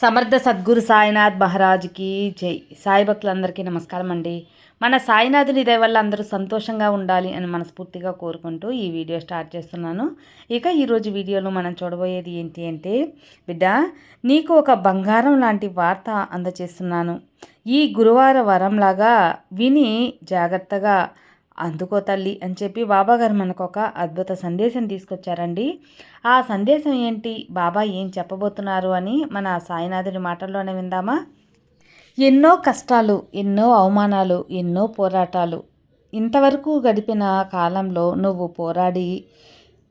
సమర్థ సద్గురు సాయినాథ్ మహారాజ్కి జై. సాయి భక్తులందరికీ నమస్కారం అండి. మన సాయినాథుని దయ వల్ల అందరూ సంతోషంగా ఉండాలి అని మనస్ఫూర్తిగా కోరుకుంటూ ఈ వీడియో స్టార్ట్ చేస్తున్నాను. ఇక ఈరోజు వీడియోలో మనం చూడబోయేది ఏంటి అంటే బిడ్డ నీకు ఒక బంగారం లాంటి వార్త అందచేస్తున్నాను. ఈ గురువార వరంలాగా విని జాగ్రత్తగా అందుకో తల్లి అని చెప్పి బాబాగారు మనకు ఒక అద్భుత సందేశం తీసుకొచ్చారండి. ఆ సందేశం ఏంటి? బాబా ఏం చెప్పబోతున్నారు అని మన సాయినాథుని మాటల్లోనే విందామా? ఎన్నో కష్టాలు ఎన్నో అవమానాలు ఎన్నో పోరాటాలు. ఇంతవరకు గడిపిన కాలంలో నువ్వు పోరాడి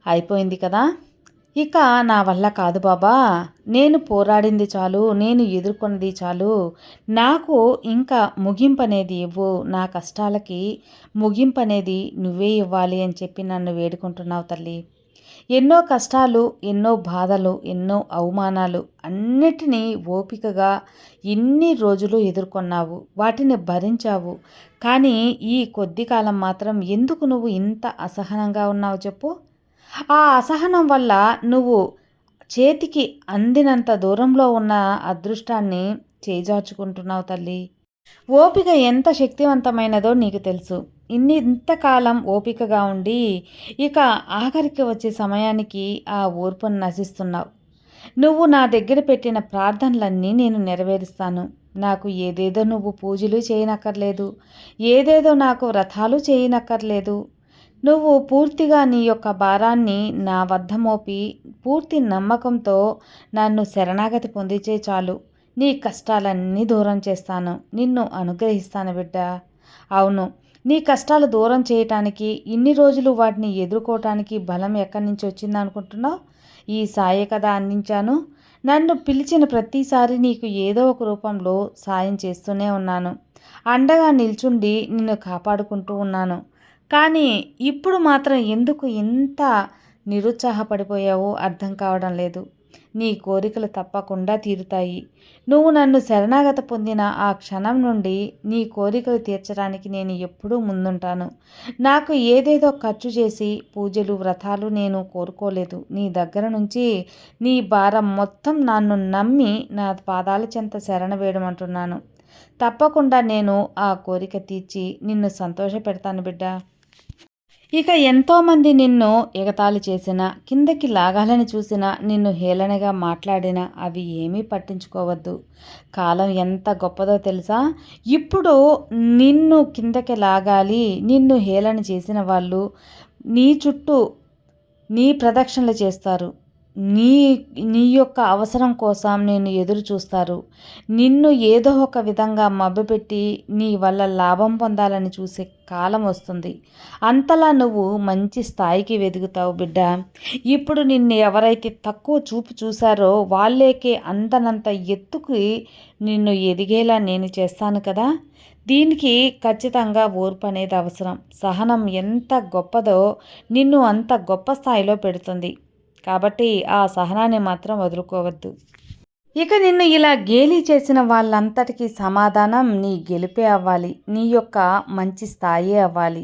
అయిపోయింది కదా? ఇక నా వల్ల కాదు బాబా. నేను పోరాడింది చాలు నేను ఎదుర్కొన్నది చాలు. నాకు ఇంకా ముగింపు అనేది ఇవ్వు. నా కష్టాలకి ముగింపు అనేది నువ్వే ఇవ్వాలి అని చెప్పి నన్ను వేడుకుంటున్నావు తల్లి. ఎన్నో కష్టాలు ఎన్నో బాధలు ఎన్నో అవమానాలు అన్నిటినీ ఓపికగా ఎన్ని రోజులు ఎదుర్కొన్నావు. వాటిని భరించావు. కానీ ఈ కొద్ది కాలం మాత్రం ఎందుకు నువ్వు ఇంత అసహనంగా ఉన్నావు చెప్పు. ఆ అసహనం వల్ల నువ్వు చేతికి అందినంత దూరంలో ఉన్న అదృష్టాన్ని చేజార్చుకుంటున్నావు తల్లి. ఓపిక ఎంత శక్తివంతమైనదో నీకు తెలుసు. ఇన్ని ఇంతకాలం ఓపికగా ఉండి ఇక ఆఖరికి వచ్చే సమయానికి ఆ ఓర్పును నశిస్తున్నావు. నువ్వు నా దగ్గర పెట్టిన ప్రార్థనలన్నీ నేను నెరవేరుస్తాను. నాకు ఏదేదో నువ్వు పూజలు చేయనక్కర్లేదు. ఏదేదో నాకు వ్రతాలు చేయనక్కర్లేదు. నువ్వు పూర్తిగా నీ యొక్క భారాన్ని నా వద్ద మోపి పూర్తి నమ్మకంతో నన్ను శరణాగతి పొందిచే చాలు. నీ కష్టాలన్నీ దూరం చేస్తాను. నిన్ను అనుగ్రహిస్తాను బిడ్డ. అవును నీ కష్టాలు దూరం చేయటానికి ఇన్ని రోజులు వాటిని ఎదుర్కోవటానికి బలం ఎక్కడి నుంచి వచ్చింది అనుకుంటున్నావు? ఈ సాయ కథ అందించాను. నన్ను పిలిచిన ప్రతిసారి నీకు ఏదో ఒక రూపంలో సాయం చేస్తూనే ఉన్నాను. అండగా నిల్చుండి నిన్ను కాపాడుకుంటూ ఉన్నాను. కానీ ఇప్పుడు మాత్రం ఎందుకు ఇంత నిరుత్సాహపడిపోయావో అర్థం కావడం లేదు. నీ కోరికలు తప్పకుండా తీరుతాయి. నువ్వు నన్ను శరణాగత పొందిన ఆ క్షణం నుండి నీ కోరికలు తీర్చడానికి నేను ఎప్పుడూ ముందుంటాను. నాకు ఏదేదో ఖర్చు చేసి పూజలు వ్రతాలు నేను కోరుకోలేదు. నీ దగ్గర నుంచి నీ భారం మొత్తం నన్ను నమ్మి నా పాదాల చెంత శరణ వేయడమంటున్నాను తప్పకుండా నేను ఆ కోరిక తీర్చి నిన్ను సంతోష పెడతాను బిడ్డ. ఇక ఎంతోమంది నిన్ను ఎగతాళి చేసినా కిందకి లాగాలని చూసినా నిన్ను హేళనగా మాట్లాడిన అవి ఏమీ పట్టించుకోవద్దు. కాలం ఎంత గొప్పదో తెలుసా? ఇప్పుడు నిన్ను కిందకి లాగాలి నిన్ను హేళన చేసిన వాళ్ళు నీ చుట్టూ నీ ప్రదక్షిణలు చేస్తారు. నీ నీ యొక్క అవసరం కోసం నేను ఎదురు చూస్తారు. నిన్ను ఏదో ఒక విధంగా మభ్యపెట్టి నీ వల్ల లాభం పొందాలని చూసే కాలం వస్తుంది. అంతలా నువ్వు మంచి స్థాయికి వెదుగుతావు బిడ్డ. ఇప్పుడు నిన్ను ఎవరైతే తక్కువ చూపు చూశారో వాళ్ళేకే అంతనంత ఎత్తుకి నిన్ను ఎదిగేలా నేను చేస్తాను కదా. దీనికి ఖచ్చితంగా ఓర్పు అనేది అవసరం. సహనం ఎంత గొప్పదో నిన్ను అంత గొప్ప స్థాయిలో పెడుతుంది. కాబట్టి ఆ సహనాన్ని మాత్రం వదులుకోవద్దు. ఇక నిన్ను ఇలా గేలి చేసిన వాళ్ళంతటికీ సమాధానం నీ గెలిపే అవ్వాలి నీ యొక్క మంచి స్థాయి అవ్వాలి.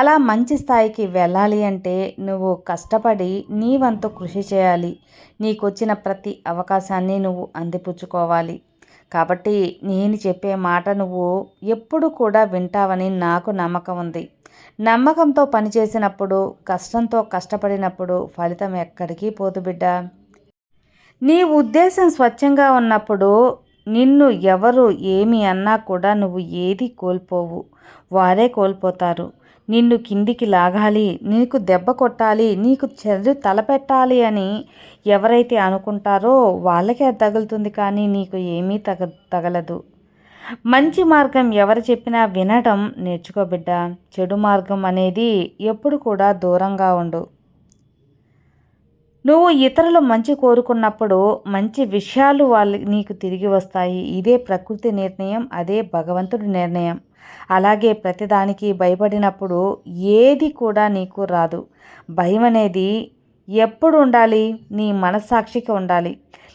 అలా మంచి స్థాయికి వెళ్ళాలి అంటే నువ్వు కష్టపడి నీ వంతు కృషి చేయాలి. నీకొచ్చిన ప్రతి అవకాశాన్ని నువ్వు అందిపుచ్చుకోవాలి. కాబట్టి నేను చెప్పే మాట నువ్వు ఎప్పుడు కూడా వింటావని నాకు నమ్మకం ఉంది. నమ్మకంతో పనిచేసినప్పుడు కష్టంతో కష్టపడినప్పుడు ఫలితం ఎక్కడికి పోదు బిడ్డ. నీ ఉద్దేశం స్వచ్ఛంగా ఉన్నప్పుడు నిన్ను ఎవరు ఏమి అన్నా కూడా నువ్వు ఏది కోల్పోవు. వారే కోల్పోతారు. నిన్ను కిందికి లాగాలి నీకు దెబ్బ కొట్టాలి నీకు చెడు తలపెట్టాలి అని ఎవరైతే అనుకుంటారో వాళ్ళకే తగులుతుంది కానీ నీకు ఏమీ తగ తగలదు. మంచి మార్గం ఎవరు చెప్పినా వినడం నేర్చుకోబిడ్డ చెడు మార్గం అనేది ఎప్పుడు కూడా దూరంగా ఉండు. నువ్వు ఇతరులు మంచి కోరుకున్నప్పుడు మంచి విషయాలు వాళ్ళ నీకు తిరిగి వస్తాయి. ఇదే ప్రకృతి నిర్ణయం అదే భగవంతుడి నిర్ణయం. అలాగే ప్రతిదానికి భయపడినప్పుడు ఏది కూడా నీకు రాదు. భయం అనేది ఎప్పుడు ఉండాలి? నీ మనస్సాక్షికి ఉండాలి.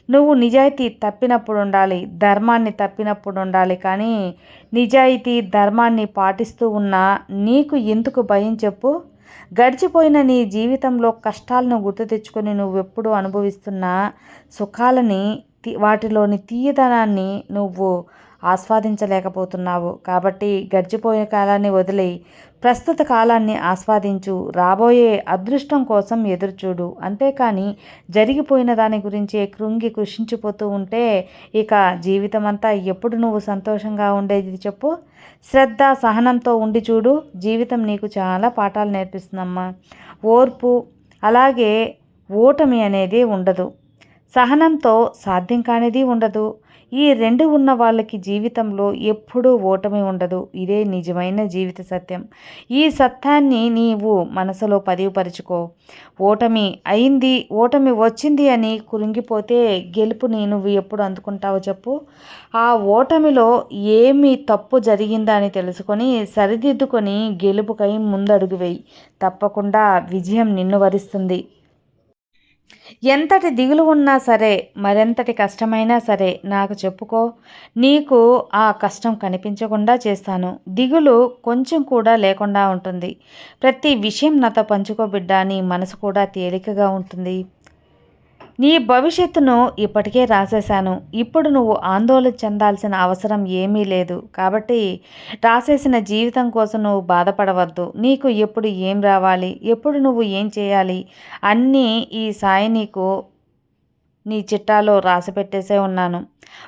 నువ్వు నిజాయితీ తప్పినప్పుడు ఉండాలి ధర్మాన్ని తప్పినప్పుడు ఉండాలి. కానీ నిజాయితీ ధర్మాన్ని పాటిస్తూ ఉన్నా నీకు ఎందుకు భయం చెప్పు? గడిచిపోయిన నీ జీవితంలో కష్టాలను గుర్తు తెచ్చుకొని నువ్వెప్పుడు అనుభవిస్తున్న సుఖాలని తి- వాటిలోని తీయదనాన్ని నువ్వు ఆస్వాదించలేకపోతున్నావు. కాబట్టి గడిచిపోయే కాలాన్ని వదిలి ప్రస్తుత కాలాన్ని ఆస్వాదించు. రాబోయే అదృష్టం కోసం ఎదురుచూడు. అంతేకాని జరిగిపోయిన దాని గురించి కృంగి కృషించిపోతూ ఉంటే ఇక జీవితం అంతా ఎప్పుడు నువ్వు సంతోషంగా ఉండేది చెప్పు. శ్రద్ధ సహనంతో ఉండి చూడు. జీవితం నీకు చాలా పాఠాలు నేర్పిస్తుందమ్మా. ఓర్పు అలాగే ఓటమి అనేది ఉండదు. సహనంతో సాధ్యం కానిది ఉండదు. ఈ రెండు ఉన్న వాళ్ళకి జీవితంలో ఎప్పుడూ ఓటమి ఉండదు. ఇదే నిజమైన జీవిత సత్యం. ఈ సత్యాన్ని నీవు మనసులో పదివుపరుచుకో. ఓటమి అయింది ఓటమి వచ్చింది అని కురింగిపోతే గెలుపుని నువ్వు ఎప్పుడు అందుకుంటావో చెప్పు. ఆ ఓటమిలో ఏమి తప్పు జరిగిందా అని తెలుసుకొని సరిదిద్దుకొని గెలుపుకై ముందడుగు వేయి. తప్పకుండా విజయం నిన్ను వరిస్తుంది. ఎంతటి దిగులు ఉన్నా సరే మరెంతటి కష్టమైనా సరే నాకు చెప్పుకో. నీకు ఆ కష్టం కనిపించకుండా చేస్తాను. దిగులు కొంచెం కూడా లేకుండా ఉంటుంది. ప్రతి విషయం నాతో పంచుకోబిడ్డా నీ మనసు కూడా తేలికగా ఉంటుంది. నీ భవిష్యత్తును ఇప్పటికే రాసేశాను. ఇప్పుడు నువ్వు ఆందోళన చెందాల్సిన అవసరం ఏమీ లేదు. కాబట్టి రాసేసిన జీవితం కోసం నువ్వు బాధపడవద్దు. నీకు ఎప్పుడు ఏం రావాలి? ఎప్పుడు నువ్వు ఏం చేయాలి? అన్నీ ఈ సాయి నీకు నీ చిట్టాలో రాసి పెట్టేసే ఉన్నాను.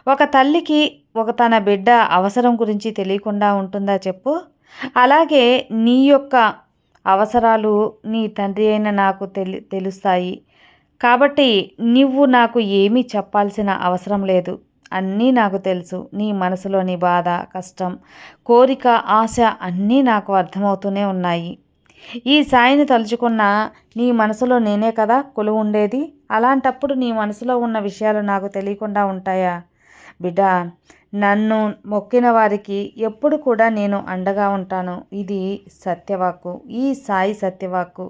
ఒక తల్లికి ఒక తన బిడ్డ అవసరం గురించి తెలియకుండా ఉంటుందా చెప్పు? అలాగే నీ యొక్క అవసరాలు నీ తండ్రి అయిన నాకు తెలి తెలుస్తాయి. కాబట్టి నువ్వు నాకు ఏమీ చెప్పాల్సిన అవసరం లేదు. అన్నీ నాకు తెలుసు. నీ మనసులోని బాధ కష్టం కోరిక ఆశ అన్నీ నాకు అర్థమవుతూనే ఉన్నాయి. ఈ సాయిని తలుచుకున్న నీ మనసులో నేనే కదా కొలువు ఉండేది అలాంటప్పుడు నీ మనసులో ఉన్న విషయాలు నాకు తెలియకుండా ఉంటాయా? బిడ్డ నన్ను మొక్కిన వారికి ఎప్పుడు కూడా నేను అండగా ఉంటాను. ఇది సత్యవాక్కు ఈ సాయి సత్యవాక్కు.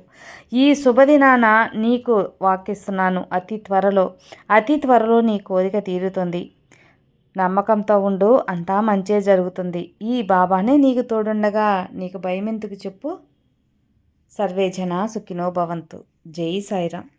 ఈ శుభదినాన నీకు వాకిస్తున్నాను అతి త్వరలో అతి త్వరలో నీ కోరిక తీరుతుంది. నమ్మకంతో ఉండు అంతా మంచే జరుగుతుంది. ఈ బాబానే నీకు తోడుండగా నీకు భయం ఎందుకు చెప్పు? సర్వేజన సుఖినో భవంతు. జై సాయిరామ్.